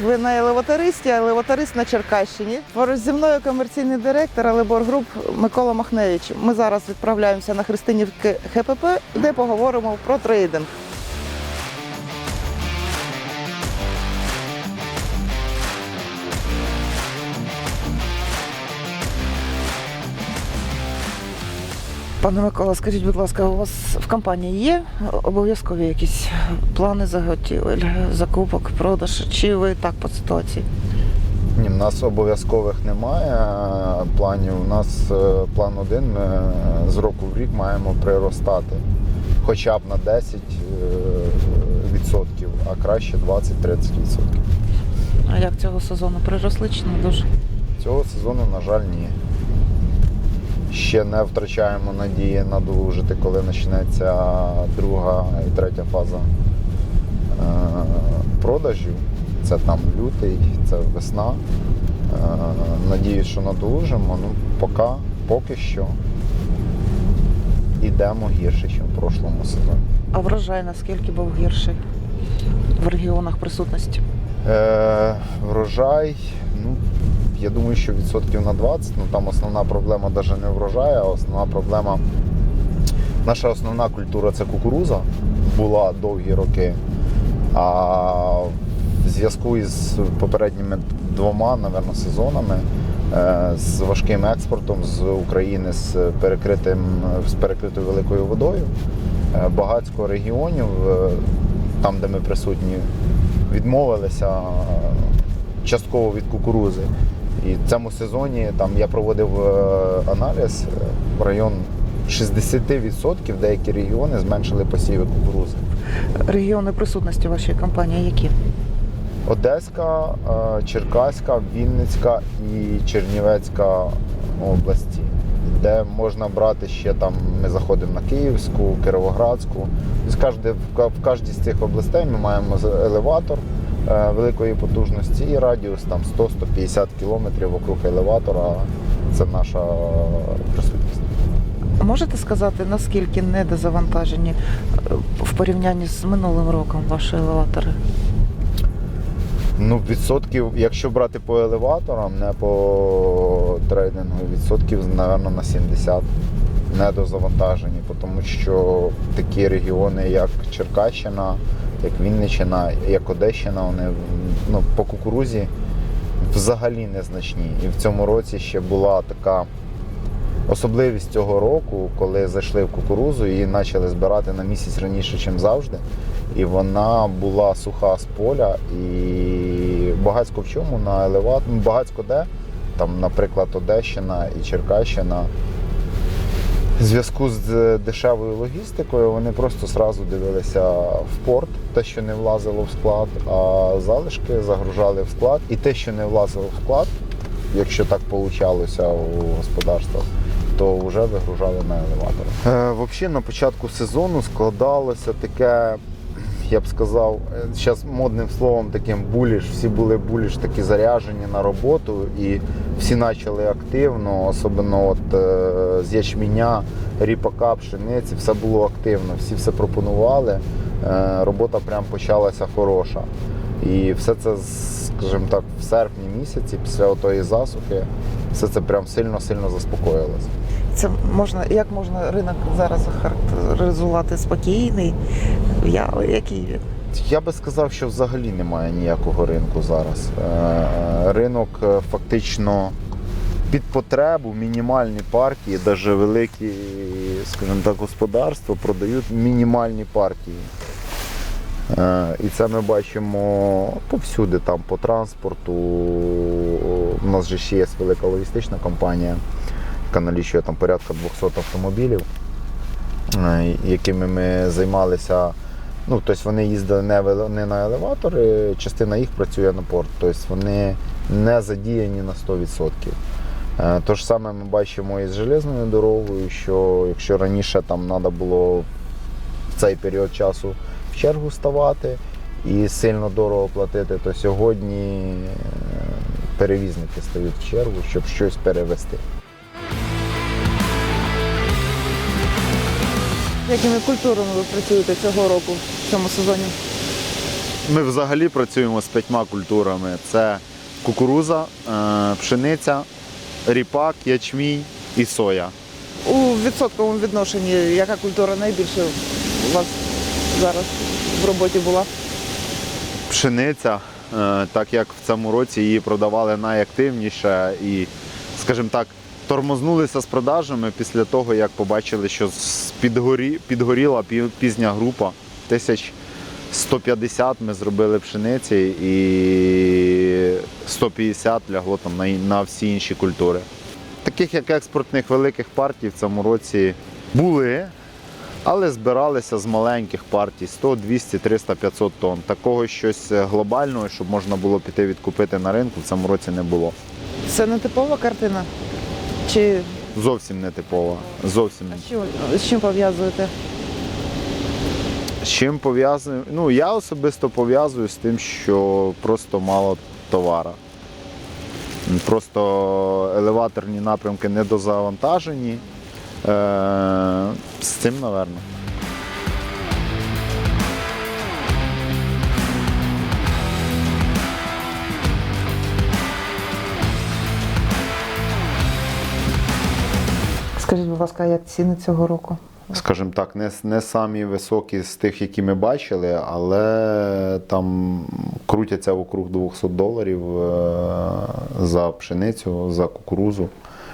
Ви на елеватористі, а на Черкащині. Поруч зі мною комерційний директор Алебор Груп Микола Махневич. Ми зараз відправляємося на Христинівки ХПП, де поговоримо про трейдинг. Пане Микола, скажіть, будь ласка, у вас в компанії є обов'язкові якісь плани заготівель, закупок, продаж? Чи ви так по ситуації? Ні, в нас обов'язкових немає планів. У нас е, план один. Ми з року в рік маємо приростати хоча б на 10 е, відсотків, а краще 20-30 відсотків. А як цього сезону приросли чи не дуже? Цього сезону, на жаль, ні. Ще не втрачаємо надії надолужити, коли почнеться друга і третя фаза е, продажів. Це там лютий, це весна. Е, Надіюсь, що надолужимо. Ну, поки, поки що йдемо гірше, ніж в прошлому сезоні. А врожай наскільки був гірший в регіонах присутності? Е, врожай, ну, я думаю, що відсотків на 20. Ну там основна проблема навіть не врожай, а основна проблема. Наша основна культура це кукуруза, була довгі роки. А в зв'язку із попередніми двома, напевно, сезонами е, з важким експортом з України з перекритим з перекритою великою водою. е, Багатько регіонів, е, там, де ми присутні, відмовилися частково від кукурузи. І в цьому сезоні там я проводив е, аналіз е, в район 60% деякі регіони зменшили посіви кукурузи. Регіони присутності вашої компанії які? Одеська, е, Черкаська, Вінницька і Чернівецька області, де можна брати ще там. Ми заходимо на Київську, Кіровоградську. Тобто в кожній з цих областей ми маємо елеватор великої потужності і радіус там 100-150 кілометрів вокруг елеватора. Це наша присутність. Можете сказати, наскільки недозавантажені е, в порівнянні з минулим роком ваші елеватори? Ну, відсотків, якщо брати по елеваторам, не по трейдингу, відсотків, напевно, на 70 недозавантажені, тому що такі регіони, як Черкащина, як Вінниччина, як Одещина, вони ну, по кукурузі взагалі незначні. І в цьому році ще була така особливість цього року, коли зайшли в кукурузу і почали збирати на місяць раніше, ніж завжди. І вона була суха з поля, і багацько в чому на елеват, ну, багацько де, там, наприклад, Одещина і Черкащина. В зв'язку з дешевою логістикою вони просто зразу дивилися в порт, те, що не влазило в склад, а залишки загружали в склад. І те, що не влазило в склад, якщо так получалося у господарствах, то вже вигружали на елеватор. Е, взагалі на початку сезону складалося таке, я б сказав, зараз модним словом таким буліш, всі були буліш такі заряжені на роботу і всі почали активно, особливо от, е, з ячменя, ріпака, пшениці, все було активно, всі все пропонували. Е, робота прям почалася хороша. І все це, скажімо так, в серпні місяці, після отої засухи, все це прям сильно-сильно заспокоїлося. Це можна, як можна ринок зараз охарактеризувати спокійний? Я, який він? Я би сказав, що взагалі немає ніякого ринку зараз. Е, Ринок е, фактично під потребу, мінімальні партії, навіть великі, скажімо так, господарства продають мінімальні партії. Е, І це ми бачимо повсюди, там по транспорту. У нас же ще є велика логістична компанія, яка налічує там порядка 200 автомобілів, е, якими ми займалися. Ну, тобто вони їздили не, на елеватори, частина їх працює на порт. Тобто вони не задіяні на 100%. Е, То ж саме ми бачимо і з железною дорогою, що якщо раніше там треба було в цей період часу в чергу ставати і сильно дорого платити, то сьогодні е, перевізники стають в чергу, щоб щось перевезти. Якими культурами ви працюєте цього року в цьому сезоні? Ми взагалі працюємо з п'ятьма культурами: це кукуруза, е, пшениця, ріпак, ячмінь і соя. У відсотковому відношенні, яка культура найбільше у вас зараз в роботі була? Пшениця, е, так як в цьому році її продавали найактивніше і, скажімо так, тормознулися з продажами після того, як побачили, що підгорі, підгоріла пізня група. Тисяч 150 ми зробили пшениці і 150 лягло там на, на всі інші культури. Таких як експортних великих партій в цьому році були, але збиралися з маленьких партій 100, 200, 300, 500 тонн. Такого щось глобального, щоб можна було піти відкупити на ринку, в цьому році не було. Це не типова картина? Чи Зовсім не типова. Зовсім а що, з чим пов'язуєте? З чим пов'язую? Ну, я особисто пов'язую з тим, що просто мало товара. Просто елеваторні напрямки недозавантажені. Е, з цим, напевно. Скажіть, будь ласка, як ціни цього року? скажімо так, не, не самі високі з тих, які ми бачили, але там крутяться округ 200 доларів е, за пшеницю, за кукурузу,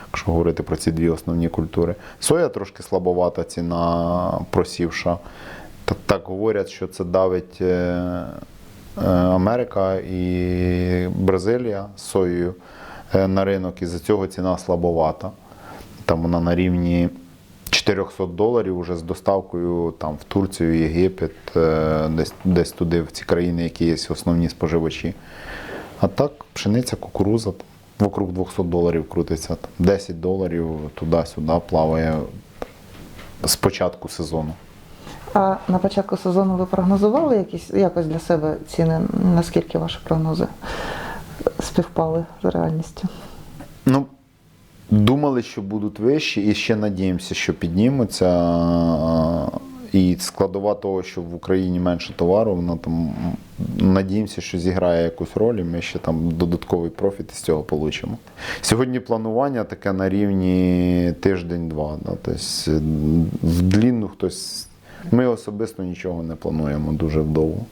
якщо говорити про ці дві основні культури. Соя трошки слабовата ціна просівша. Та- Так говорять, що це давить е, е, Америка і Бразилія з соєю на ринок, і за цього ціна слабовата. Там вона на рівні 400 доларів уже з доставкою там, в Турцію, Єгипет, е, десь, десь туди, в ці країни, які є основні споживачі. А так, пшениця, кукуруза вокруг 200 доларів крутиться. Там, 10 доларів туди-сюди плаває з початку сезону. А на початку сезону ви прогнозували якісь якось для себе ціни? Наскільки ваші прогнози співпали з реальністю? Ну, думали, що будуть вищі, і ще надіємося, що піднімуться. І складова того, що в Україні менше товару, вона там надіємося, що зіграє якусь роль, і ми ще там додатковий профіт з цього получимо. Сьогодні планування таке на рівні тиждень-два. Да? Тобто в длінну хтось. Ми особисто нічого не плануємо дуже вдовго.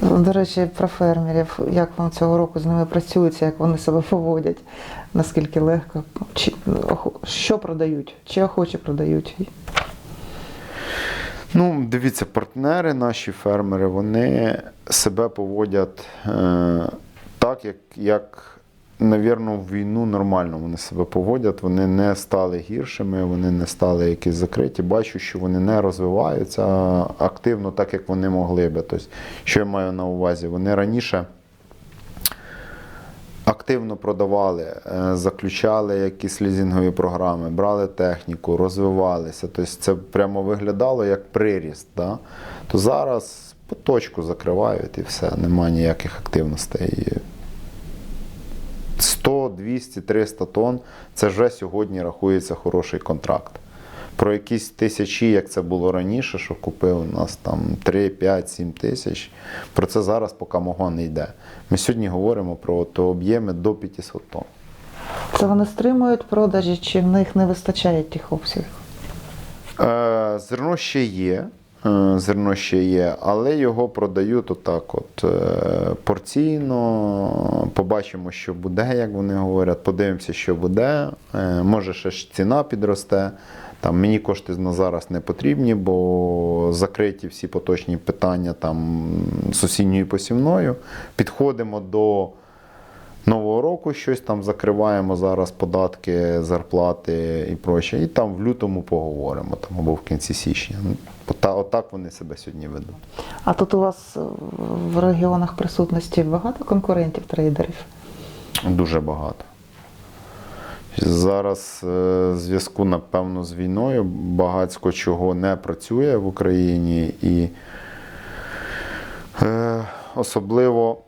До речі, про фермерів, як вам цього року з ними працюється, як вони себе поводять, наскільки легко, чи, що продають, чи охоче продають. Ну, дивіться, партнери, наші фермери, вони себе поводять е, так, як, як, навірно, в війну нормально вони себе поводять. Вони не стали гіршими, вони не стали якісь закриті. Бачу, що вони не розвиваються активно, так як вони могли би. Тобто, що я маю на увазі? Вони раніше активно продавали, е, заключали якісь лізингові програми, брали техніку, розвивалися. Тобто це прямо виглядало як приріст. Да? То зараз по точку закривають і все, немає ніяких активностей. 100, 200, 300 тонн це вже сьогодні рахується хороший контракт. Про якісь тисячі, як це було раніше, що купив у нас там 3, 5, 7 тисяч. Про це зараз поки мого не йде. Ми сьогодні говоримо про об'єми до 500 тонн. Це вони стримують продажі, чи в них не вистачає тих обсягів? Е, зерно ще є. е, Зерно ще є, але його продають отак, от е, порційно. Побачимо, що буде, як вони говорять. Подивимося, що буде. Е, Може, ще ж ціна підросте. Там мені кошти на зараз не потрібні, бо закриті всі поточні питання там з осінньою посівною. Підходимо до Нового року щось там закриваємо зараз податки, зарплати і проще. І там в лютому поговоримо там або в кінці січня. Ота- Отак вони себе сьогодні ведуть. А тут у вас е, в регіонах присутності багато конкурентів, трейдерів? Дуже багато. Зараз е, в зв'язку, напевно, з війною багатько чого не працює в Україні і е, особливо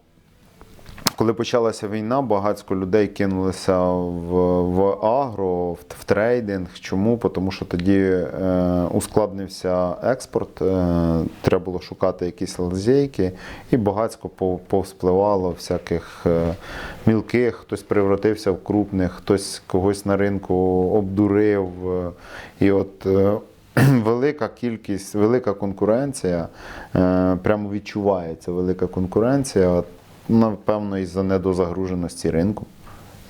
Коли почалася війна, багатько людей кинулися в, в агро, в, в трейдинг. Чому? Тому що тоді е, ускладнився експорт, е, треба було шукати якісь лазейки, і багатько повспливало всяких е, мілких, хтось превратився в крупних, хтось когось на ринку обдурив. е, і от е, велика кількість, велика конкуренція, е, прямо відчувається велика конкуренція. Напевно, із-за недозагруженості ринку.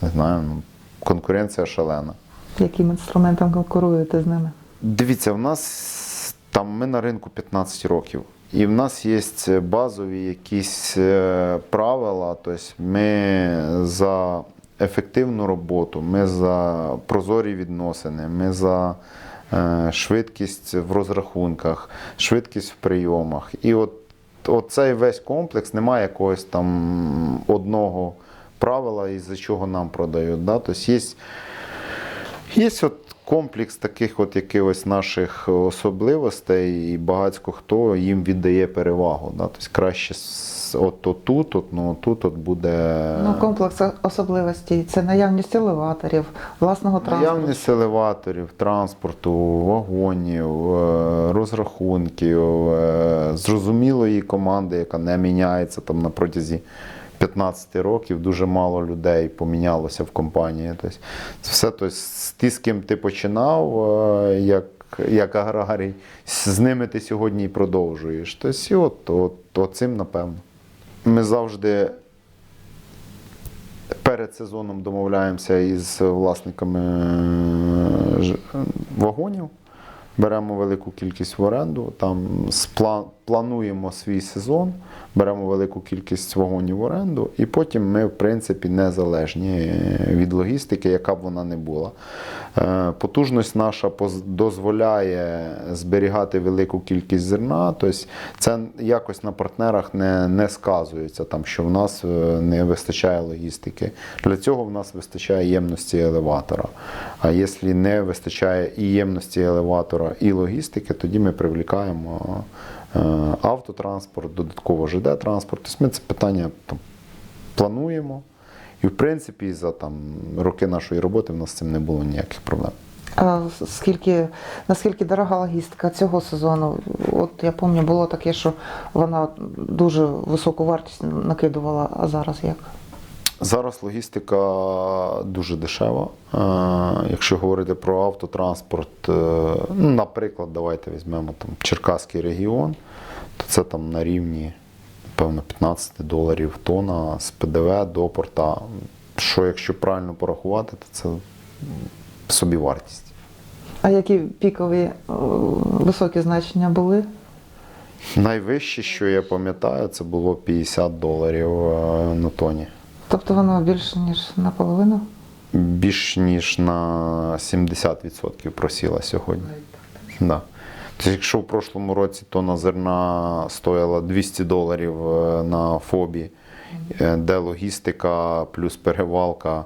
Не знаю, ну, конкуренція шалена. Яким інструментом конкуруєте з ними? Дивіться, в нас там ми на ринку 15 років. І в нас є базові якісь е, правила. Тобто ми за ефективну роботу, ми за прозорі відносини, ми за е, швидкість в розрахунках, швидкість в прийомах. І от, от цей весь комплекс немає якогось там одного правила, із-за чого нам продають. Да? Тобто є Є от комплекс таких от якихось наших особливостей, і багатько хто їм віддає перевагу. Да? Тобто краще от отут, от, ну, тут от буде Ну, комплекс особливостей це наявність елеваторів, власного транспорту. наявність елеваторів, транспорту, вагонів, е, розрахунків, е, зрозумілої команди, яка не міняється там на протязі 15 років. Дуже мало людей помінялося в компанії. Тобто, це все тобто, з ті, з ким ти починав, е, як, як аграрій, з ними ти сьогодні і продовжуєш. Тобто, і от, от, от цим напевно. Ми завжди перед сезоном домовляємося із власниками е, вагонів, беремо велику кількість в оренду, там спла- плануємо свій сезон, беремо велику кількість вагонів в оренду, і потім ми, в принципі, незалежні від логістики, яка б вона не була. Е, Потужність наша дозволяє зберігати велику кількість зерна, тобто це якось на партнерах не, не сказується, там, що в нас е, не вистачає логістики. Для цього в нас вистачає ємності елеватора. А якщо не вистачає і ємності елеватора, і логістики, тоді ми привлікаємо е, автотранспорт, додатково ЖД-транспорт. Тобто ми це питання там, плануємо. І в принципі, за там, роки нашої роботи в нас з цим не було ніяких проблем. А скільки, наскільки дорога логістика цього сезону? От я пам'ятаю, було таке, що вона дуже високу вартість накидувала, а зараз як? Зараз логістика дуже дешева. Е, Якщо говорити про автотранспорт, е, ну, наприклад, давайте візьмемо там Черкаський регіон, то це там на рівні, певно, 15 доларів тонна з ПДВ до порта. Що, якщо правильно порахувати, то це м, собівартість. А які пікові високі значення були? Найвище, що я пам'ятаю, це було 50 доларів е, на тоні. Тобто воно більше, ніж наполовину? більш ніж на 70% просіла сьогодні. Да. Тобто, якщо в прошлому році тонна зерна стоїла 200 доларів е, на ФОБі, е, де логістика плюс перевалка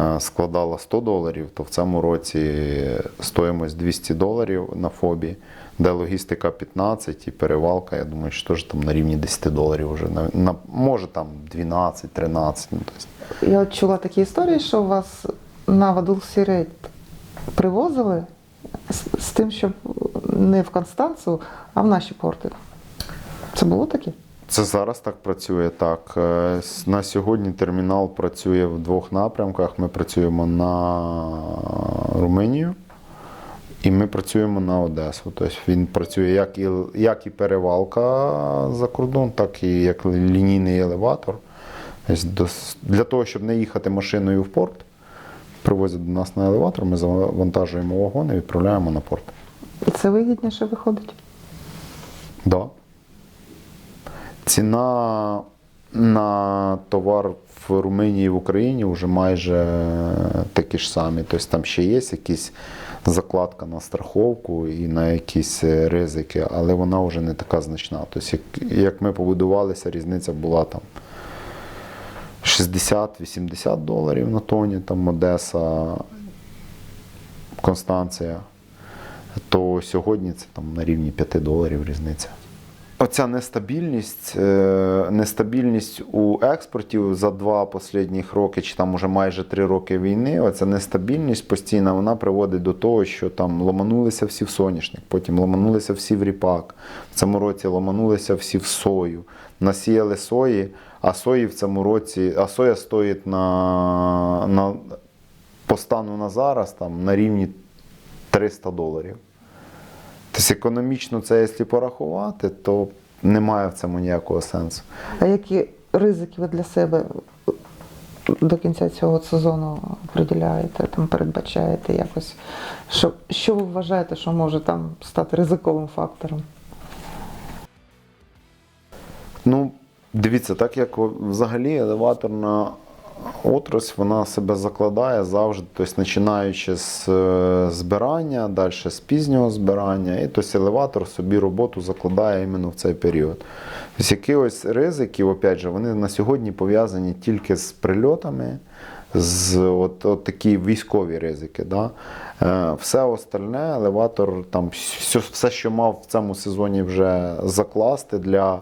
е, складала 100 доларів, то в цьому році стоїмость 200 доларів на ФОБі, де логістика 15 і перевалка, я думаю, що теж там на рівні 10 доларів вже. На, на, може там 12-13. Ну, тобто, Я чула такі історії, що у вас на Вадулсірейт привозили з, з тим, щоб не в Констанцію, а в наші порти. Це було таке? Це зараз так працює. Так Е, на сьогодні термінал працює в двох напрямках. Ми працюємо на Румунію і ми працюємо на Одесу. Тобто він працює як і як і перевалка за кордон, так і як лінійний елеватор. Тобто Для того, щоб не їхати машиною в порт, привозять до нас на елеватор, ми завантажуємо вагони і відправляємо на порт. І це вигідніше виходить. Да. Ціна на товар в Румунії і в Україні вже майже такі ж самі. Тобто там ще є якісь закладка на страховку і на якісь е, ризики, але вона вже не така значна. Тобто, як, як ми побудувалися, різниця була там 60-80 доларів на тоні, там Одеса, Констанція, то сьогодні це там на рівні 5 доларів різниця. Оця нестабільність, е, нестабільність у експорті за два останніх роки, чи там уже майже три роки війни, оця нестабільність постійна вона приводить до того, що там ломанулися всі в соняшник, потім ломанулися всі в ріпак. В цьому році ломанулися всі в сою. Насіяли сої, а сої в цьому році, а соя стоїть на, на по стану на зараз там, на рівні 300 доларів. Тобто економічно це, якщо порахувати, то немає в цьому ніякого сенсу. А які ризики ви для себе до кінця цього сезону приділяєте, там передбачаєте якось? Що, що ви вважаєте, що може там стати ризиковим фактором? Ну, дивіться, так як взагалі елеваторна отрасль, вона себе закладає завжди, тобто починаючи з е, збирання, далі з пізнього збирання, і тобто елеватор собі роботу закладає іменно в цей період. Тобто якихось ризиків, опять же, вони на сьогодні пов'язані тільки з прильотами, з от, от такі військові ризики. Да? Е, Все остальне елеватор, там, все, все, що мав в цьому сезоні вже закласти для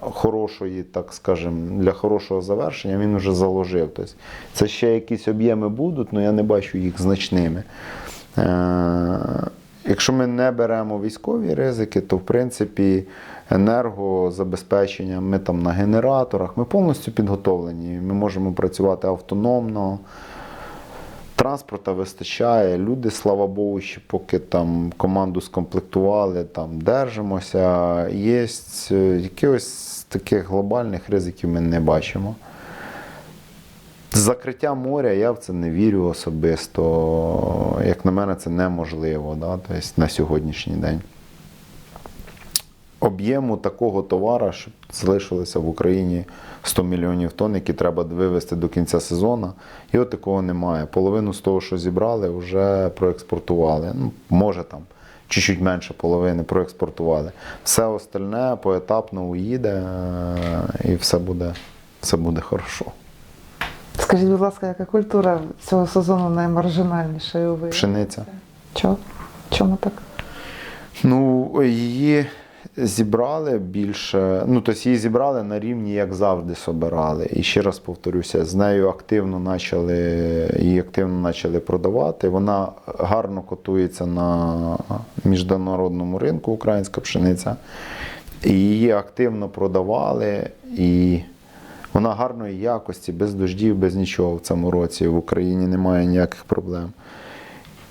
хорошої, так скажем, для хорошого завершення, він вже заложив. Тобто, це ще якісь об'єми будуть, але я не бачу їх значними. Е, Якщо ми не беремо військові ризики, то в принципі енергозабезпечення, ми там на генераторах, ми повністю підготовлені. Ми можемо працювати автономно. Транспорта вистачає, люди, слава Богу, ще поки там команду скомплектували, там держимося. Є е, якихось таких глобальних ризиків ми не бачимо. Закриття моря я в це не вірю особисто. Як на мене, це неможливо да? тобто на сьогоднішній день. Об'єму такого товару, щоб залишилося в Україні 100 мільйонів тонн, які треба вивезти до кінця сезону. І от такого немає. Половину з того, що зібрали, вже проекспортували. Ну, може там чуть-чуть менше половини проекспортували. Все остальне поетапно уїде е, і все буде, все буде хорошо. Скажіть, будь ласка, яка культура цього сезону наймаржинальнішою? Пшениця. Чого? Чому так? Ну, її зібрали більше. Ну, тобто її зібрали на рівні, як завжди собирали. І ще раз повторюся, з нею активно почали, її активно почали продавати. Вона гарно котується на міжнародному ринку, українська пшениця. І її активно продавали. І вона гарної якості, без дождів, без нічого в цьому році. В Україні немає ніяких проблем.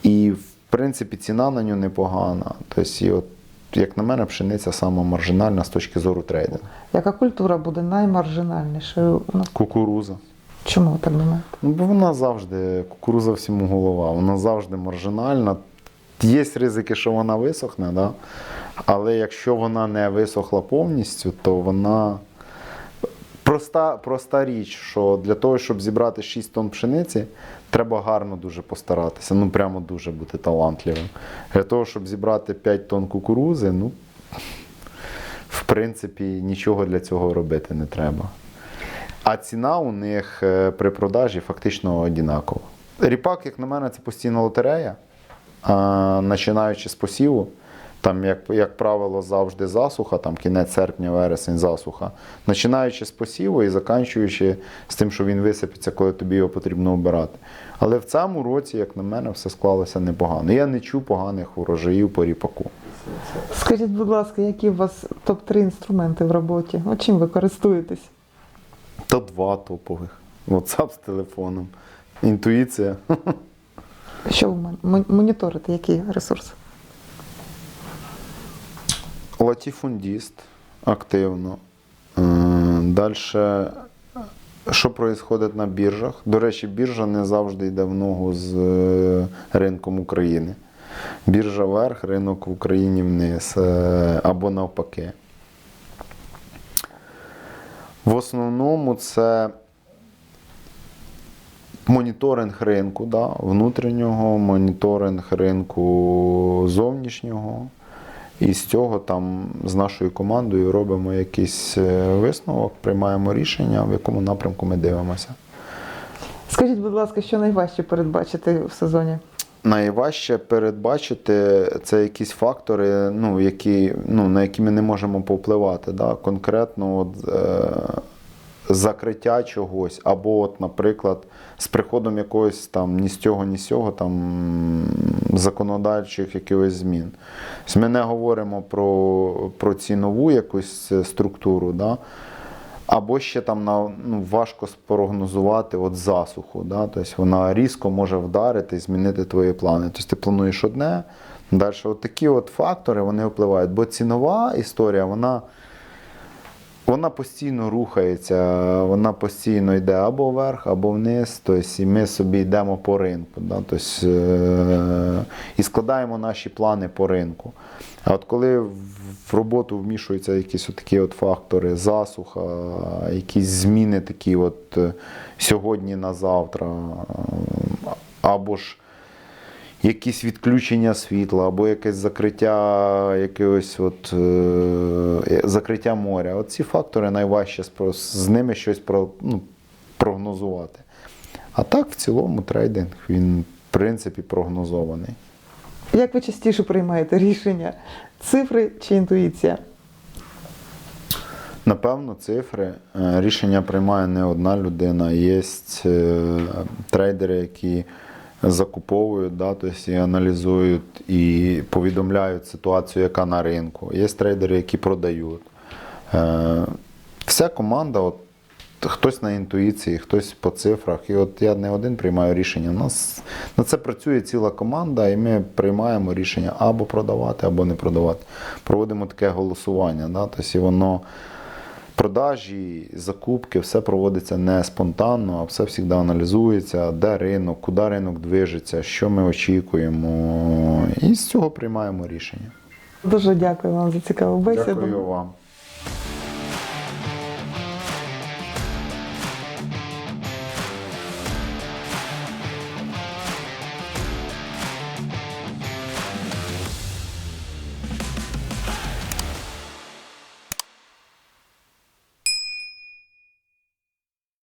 І, в принципі, ціна на нього непогана. Тобто, і от, як на мене, пшениця сама маржинальна з точки зору трейдингу. Яка культура буде наймаржинальнішою? у нас? Кукуруза. Чому ви так думаєте? Ну, бо вона завжди, кукуруза всьому голова, вона завжди маржинальна. Є ризики, що вона висохне, да? але якщо вона не висохла повністю, то вона. Проста, проста річ, що для того, щоб зібрати 6 тонн пшениці, треба гарно дуже постаратися. Ну, прямо дуже бути талантливим. Для того, щоб зібрати 5 тонн кукурузи, ну, в принципі, нічого для цього робити не треба. А ціна у них е, при продажі фактично однакова. Ріпак, як на мене, це постійна лотерея. Починаючи з посіву, там, як, як правило, завжди засуха, там кінець серпня, вересень, засуха. Починаючи з посіву і заканчуючи з тим, що він висипеться, коли тобі його потрібно обирати. Але в цьому році, як на мене, все склалося непогано. Я не чув поганих урожаїв по ріпаку. Скажіть, будь ласка, які у вас топ-3 інструменти в роботі? О, чим ви користуєтесь? Та два топових. WhatsApp з телефоном. Інтуїція. Що ви мон- мон- моніторите? Які ресурси? Латіфундіст активно. Далі, що відбувається на біржах? До речі, біржа не завжди йде в ногу з е, ринком України. Біржа вверх, ринок в Україні вниз е, або навпаки. В основному це моніторинг ринку, да, внутрішнього, моніторинг ринку зовнішнього. І з цього там з нашою командою робимо якийсь е, висновок, приймаємо рішення, в якому напрямку ми дивимося. Скажіть, будь ласка, що найважче передбачити в сезоні? Найважче передбачити це якісь фактори, ну, які, ну, на які ми не можемо повпливати. Да? Конкретно от, е, закриття чогось, або, от, наприклад, з приходом якогось там ні з цього, ні з цього там, законодавчих якихось змін. Тобто Ми не говоримо про, про цінову якусь е, структуру. Да? Або ще там на, ну, важко спрогнозувати от засуху. Да? Тобто вона різко може вдарити і змінити твої плани. Тобто ти плануєш одне, далі от такі от фактори вони впливають. Бо цінова історія, вона, вона постійно рухається, вона постійно йде або вверх, або вниз. Тобто, і ми собі йдемо по ринку. Да? Тобто, е- і складаємо наші плани по ринку. А от коли в роботу вмішуються якісь такі от фактори, засуха, якісь зміни такі от е, сьогодні на завтра, е, або ж якісь відключення світла, або якесь закриття якогось от, е, закриття моря. От ці фактори найважче з ними щось про, ну, прогнозувати. А так, в цілому, трейдинг, він, в принципі, прогнозований. Як ви частіше приймаєте рішення? Цифри чи інтуїція? Напевно, цифри. Е, Рішення приймає не одна людина. Є е, трейдери, які закуповують, да, тобто і аналізують і повідомляють ситуацію, яка на ринку. Є трейдери, які продають. Е, Вся команда, от, хтось на інтуїції, хтось по цифрах. І от я не один приймаю рішення. Нас на це працює ціла команда, і ми приймаємо рішення або продавати, або не продавати. Проводимо таке голосування. Да? Тобто воно продажі, закупки, все проводиться не спонтанно, а все завжди аналізується, де ринок, куди ринок движеться, що ми очікуємо. І з цього приймаємо рішення. Дуже дякую вам за цікаву бесіду. Дякую вам.